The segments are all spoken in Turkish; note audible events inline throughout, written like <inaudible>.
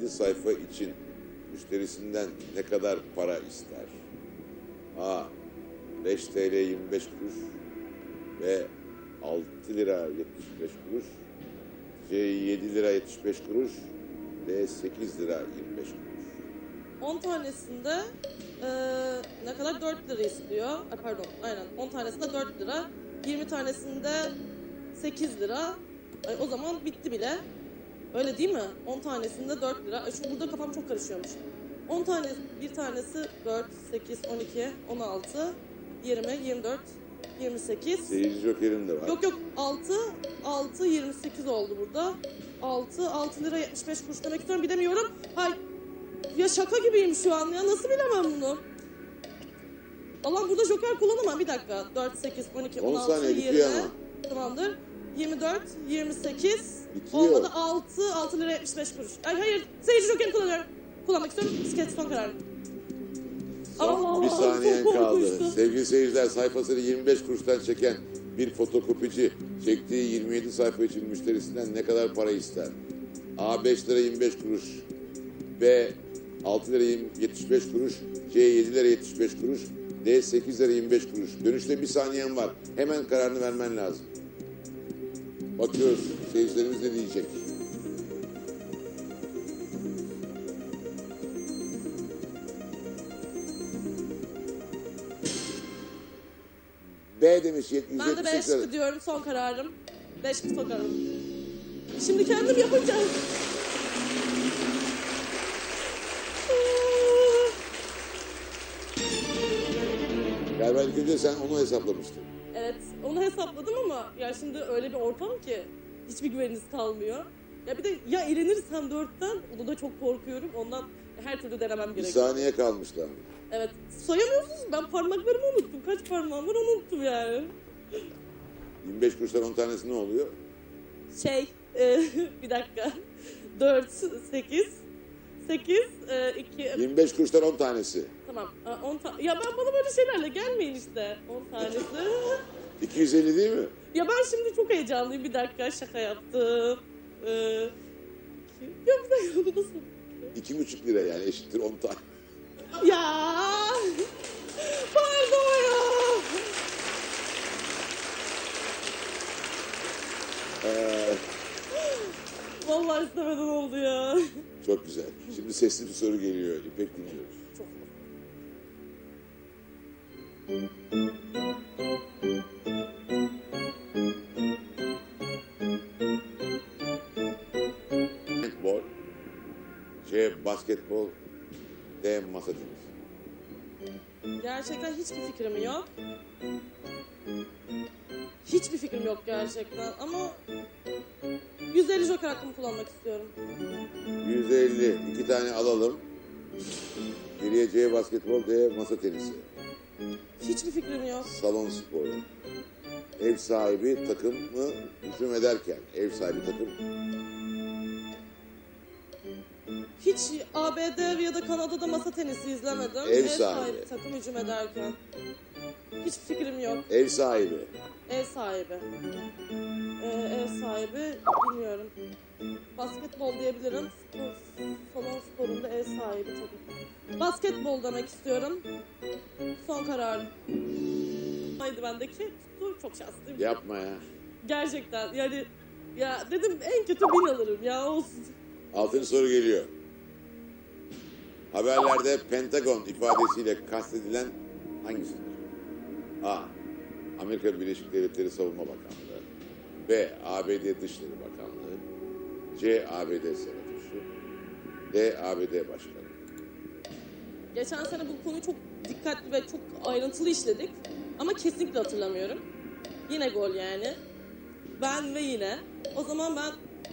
27 sayfa için müşterisinden ne kadar para ister? A. 5 TL 25 kuruş ve 6 lira 75 kuruş. C. 7 lira 75 kuruş. D. 8 lira 25 kuruş. 10 tanesinde eee, ne kadar? 4 lira istiyor. Ay pardon aynen 10 tanesinde 4 lira. 20 tanesinde 8 lira. Ay, o zaman bitti bile. Öyle değil mi? 10 tanesinde 4 lira. Ay, şu burada kafam çok karışıyormuş. 10 tane, bir tanesi 4, 8, 12, 16, 20, 24, 28. Seyirci jokerim de var. Yok yok 6 6 28 oldu burada. 6 6 lira 75 kuruş demek istiyorum bilemiyorum. Hay ya şaka gibiyim şu an ya nasıl bilemem bunu? Allah'ım burada joker kullanamam bir dakika. 4 8 12 On 16 saniye 20 bitiyor ama. Tamamdır. 24 28 Bitiyor. olmadı 6 6 lira 75 kuruş. Ay hayır seyirci jokeri kullanıyorum. Kullanmak istiyorum. Bisiklet son kararım. Son bir saniyen <laughs> kaldı. Sevgili seyirciler sayfasını 25 kuruştan çeken bir fotokopici çektiği 27 sayfa için müşterisinden ne kadar para ister? A 5 lira 25 kuruş. B 6 lira 75 kuruş. C 7 lira 75 kuruş. D 8 lira 25 kuruş. Dönüşte bir saniyen var. Hemen kararını vermen lazım. Bakıyoruz seyircilerimiz ne diyecek? B demiş yet- Ben de 5 178 lira. diyorum son kararım. 5 son kararım. Şimdi kendim yapacağım. Galiba ilk önce sen onu hesaplamıştın. Evet onu hesapladım ama ya şimdi öyle bir ortam ki hiçbir güveniniz kalmıyor. Ya bir de ya eğlenirsem dörtten onu da çok korkuyorum. Ondan her türlü denemem Bir gerekiyor. saniye kalmıştı ama. Evet sayamıyorsunuz ben parmaklarımı unuttum. Kaç parmağım var onu unuttum yani. 25 kuruştan 10 tanesi ne oluyor? Şey e, <laughs> bir dakika. 4, 8, 8, 2, 25 kuruştan 10 tanesi. Tamam. 10 ta- ya ben bana böyle şeylerle gelmeyin işte. 10 tanesi. <laughs> 250 değil mi? ya ben şimdi çok heyecanlıyım. Bir dakika şaka yaptım. İki- ya bu nasıl? <laughs> 2,5 lira yani eşittir 10 tane. Ya. Pardon ya. Ee, Vallahi istemeden oldu ya. Çok güzel. Şimdi sesli bir soru geliyor. İpek dinliyoruz. Çok Handball, C. Basketbol, D. Masa tenisi. Gerçekten hiçbir fikrim yok. Hiçbir fikrim yok gerçekten ama 150 joker hakkımı kullanmak istiyorum. 150. iki tane alalım. Geriye C. Basketbol, D. Masa tenisi. Hiçbir fikrim yok. Salon sporu. Ev sahibi takımı hücum ederken, ev sahibi takım Hiç ABD ya da Kanada'da masa tenisi izlemedim. Ev sahibi. takım hücum ederken. Hiç fikrim yok. ev sahibi. Ev sahibi. Ee, ev sahibi bilmiyorum. Basketbol diyebilirim. Spor, salon sporunda ev sahibi tabii. Basketbol demek istiyorum. Son kararım. Haydi bendeki tuttu. Çok şanslıyım. Yapma ya. Gerçekten yani ya dedim en kötü bin alırım ya olsun. Altıncı soru geliyor. Haberlerde Pentagon ifadesiyle kastedilen hangisidir? A. Amerika Birleşik Devletleri Savunma Bakanlığı. B. ABD Dışişleri Bakanlığı. C. ABD Senatosu. D. ABD Başkanı. Geçen sene bu konuyu çok dikkatli ve çok ayrıntılı işledik. Ama kesinlikle hatırlamıyorum. Yine gol yani. Ben ve yine. O zaman ben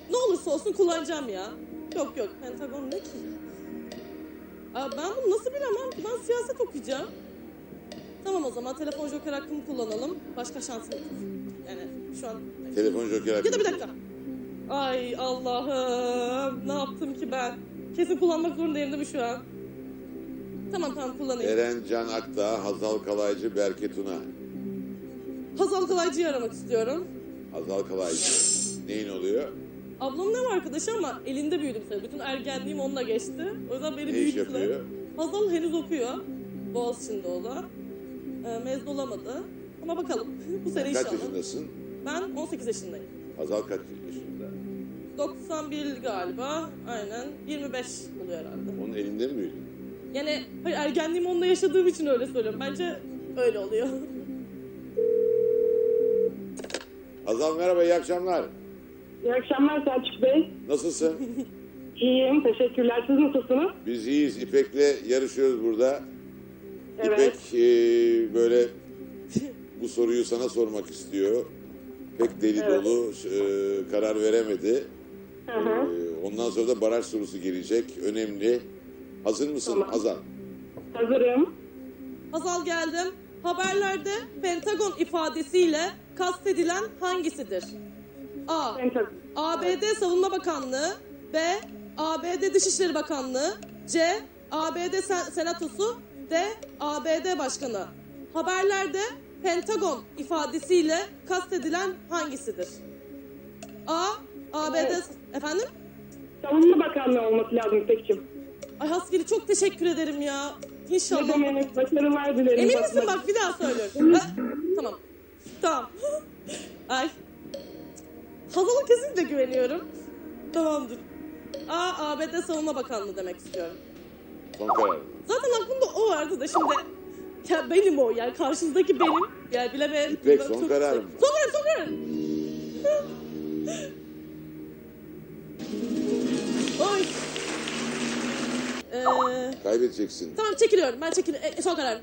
ne olursa olsun kullanacağım ya. Yok yok Pentagon ne ki? Aa, ben bunu nasıl bilemem? Ben siyaset okuyacağım. Tamam o zaman telefon joker hakkımı kullanalım. Başka şansım yok. Yani şu an... Telefon joker Ya da bir hakkı. dakika. Ay Allah'ım ne yaptım ki ben? Kesin kullanmak zorundayım değil mi şu an? Tamam tamam kullanayım. Eren Can Akdağ, Hazal Kalaycı, Berke Tuna. Hazal Kalaycı'yı aramak istiyorum. Hazal Kalaycı. Neyin oluyor? Ablamın ev arkadaşı ama elinde büyüdüm sene. Bütün ergenliğim onunla geçti. O yüzden beni Ne iş büyüttüler. yapıyor? Hazal henüz okuyor. Boğaziçi'nde o da. Ee, mezun olamadı. Ama bakalım bu sene Kaç inşallah. yaşındasın? Ben 18 yaşındayım. Hazal kaç yaşında? 91 galiba. Aynen. 25 oluyor herhalde. Onun elinde mi büyüdün? Yani hayır, ergenliğimi onunla yaşadığım için öyle söylüyorum. Bence öyle oluyor. <laughs> Hazal merhaba, iyi akşamlar. İyi akşamlar Selçuk Bey. Nasılsın? <laughs> İyiyim, teşekkürler. Siz nasılsınız? Biz iyiyiz. İpek'le yarışıyoruz burada. Evet. İpek e, böyle bu soruyu sana sormak istiyor. Pek deli Evet. dolu e, karar veremedi. Hı E, hı. ondan sonra da baraj sorusu gelecek. Önemli. Hazır mısın Tamam. Hazal? Hazırım. Hazal geldim. Haberlerde Pentagon ifadesiyle kastedilen hangisidir? A. ABD Savunma Bakanlığı B. ABD Dışişleri Bakanlığı C. ABD Sen- Senatosu D. ABD Başkanı Haberlerde Pentagon ifadesiyle kastedilen hangisidir? A. ABD... Evet. Efendim? Savunma Bakanlığı olması lazım İpek'ciğim. Ay Hasbili çok teşekkür ederim ya. Ne İnşallah. demek? Başarılar dilerim. Emin misin bak bir daha söylüyorum. Ha? Tamam. Tamam. <laughs> Ay. Hazal'a kesinlikle güveniyorum. Tamamdır. A, ABD Savunma Bakanlığı demek istiyorum. Zaten aklımda o vardı da şimdi ya benim o yani karşınızdaki benim. Yani bilemeyen. İpek, son Çok- kararım. Son kararım, son kararım. Oy. Ee, Kaybedeceksin. tamam çekiliyorum. Ben çekiliyorum. E, son kararım.